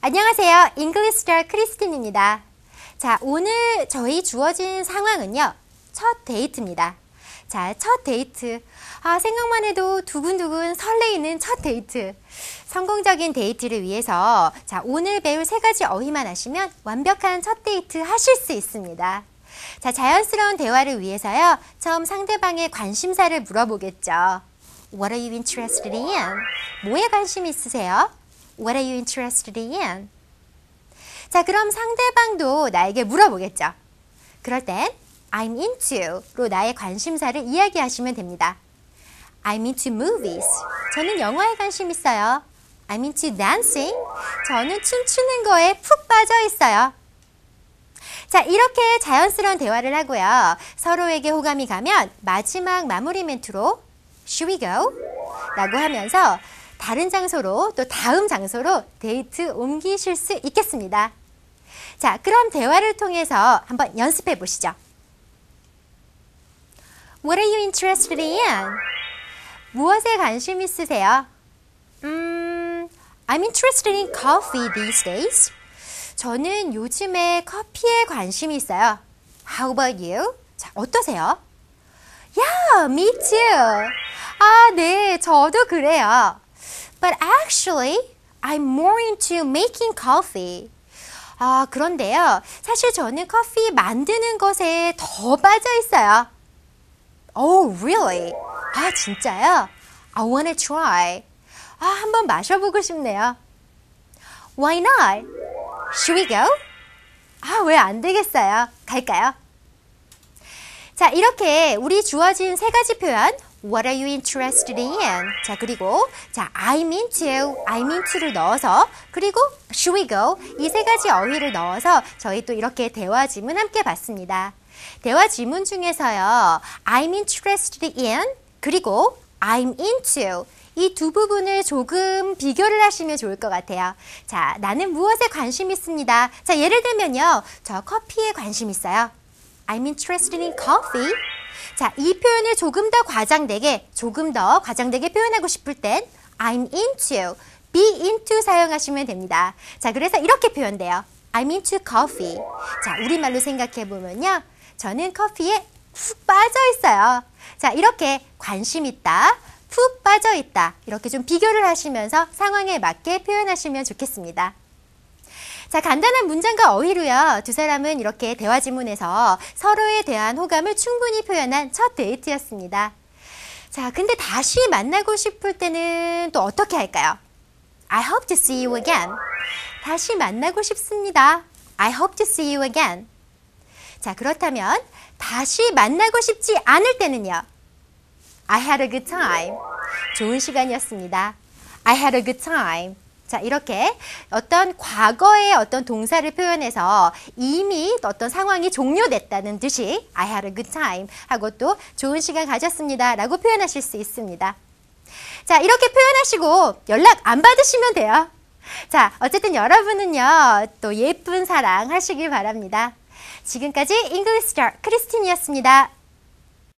안녕하세요. 잉글리시 스타 크리스틴입니다. 자, 오늘 저희 주어진 상황은요. 첫 데이트입니다. 자, 첫 데이트. 아, 생각만 해도 두근두근 설레이는 첫 데이트. 성공적인 데이트를 위해서 자, 오늘 배울 세 가지 어휘만 하시면 완벽한 첫 데이트 하실 수 있습니다. 자, 자연스러운 대화를 위해서요. 처음 상대방의 관심사를 물어보겠죠. What are you interested in? 뭐에 관심 있으세요? What are you interested in? 자, 그럼 상대방도 나에게 물어보겠죠. 그럴 땐 I'm into로 나의 관심사를 이야기하시면 됩니다. I'm into movies. 저는 영화에 관심 있어요. I'm into dancing. 저는 춤추는 거에 푹 빠져 있어요. 자, 이렇게 자연스러운 대화를 하고요. 서로에게 호감이 가면 마지막 마무리 멘트로 Should we go? 라고 하면서 다른 장소로 또 다음 장소로 데이트 옮기실 수 있겠습니다. 자, 그럼 대화를 통해서 한번 연습해 보시죠. What are you interested in? 무엇에 관심 있으세요? 음, I'm interested in coffee these days. 저는 요즘에 커피에 관심이 있어요. How about you? 자, 어떠세요? Yeah, me too. 아, 네, 저도 그래요. But actually, I'm more into making coffee. 아, 그런데요. 사실 저는 커피 만드는 것에 더 빠져 있어요. Oh, really? 아, 진짜요? I wanna try. 아, 한번 마셔보고 싶네요. Why not? Should we go? 아, 왜 안 되겠어요? 갈까요? 자, 이렇게 우리 주어진 세 가지 표현 What are you interested in? 자, 그리고 자, I'm into, I'm into를 넣어서 그리고 should we go? 이 세 가지 어휘를 넣어서 저희 또 이렇게 대화 지문 함께 봤습니다. 대화 지문 중에서요. I'm interested in 그리고 I'm into 이두 부분을 조금 비교를 하시면 좋을 것 같아요. 자, 나는 무엇에 관심 있습니다. 자, 예를 들면요. 저 커피에 관심 있어요. I'm interested in coffee. 자, 이 표현을 조금 더 과장되게, 조금 더 과장되게 표현하고 싶을 땐 I'm into, be into 사용하시면 됩니다. 자, 그래서 이렇게 표현돼요. I'm into coffee. 자, 우리말로 생각해 보면요. 저는 커피에 푹 빠져 있어요. 자, 이렇게 관심 있다, 푹 빠져 있다. 이렇게 좀 비교를 하시면서 상황에 맞게 표현하시면 좋겠습니다. 자, 간단한 문장과 어휘로요. 두 사람은 이렇게 대화 지문에서 서로에 대한 호감을 충분히 표현한 첫 데이트였습니다. 자, 근데 다시 만나고 싶을 때는 또 어떻게 할까요? I hope to see you again. 다시 만나고 싶습니다. I hope to see you again. 자, 그렇다면 다시 만나고 싶지 않을 때는요. I had a good time. 좋은 시간이었습니다. I had a good time. 자, 이렇게 어떤 과거의 어떤 동사를 표현해서 이미 어떤 상황이 종료됐다는 듯이 I had a good time 하고 또 좋은 시간 가졌습니다 라고 표현하실 수 있습니다. 자, 이렇게 표현하시고 연락 안 받으시면 돼요. 자, 어쨌든 여러분은요, 또 예쁜 사랑 하시길 바랍니다. 지금까지 잉글리시 스타 크리스틴이었습니다.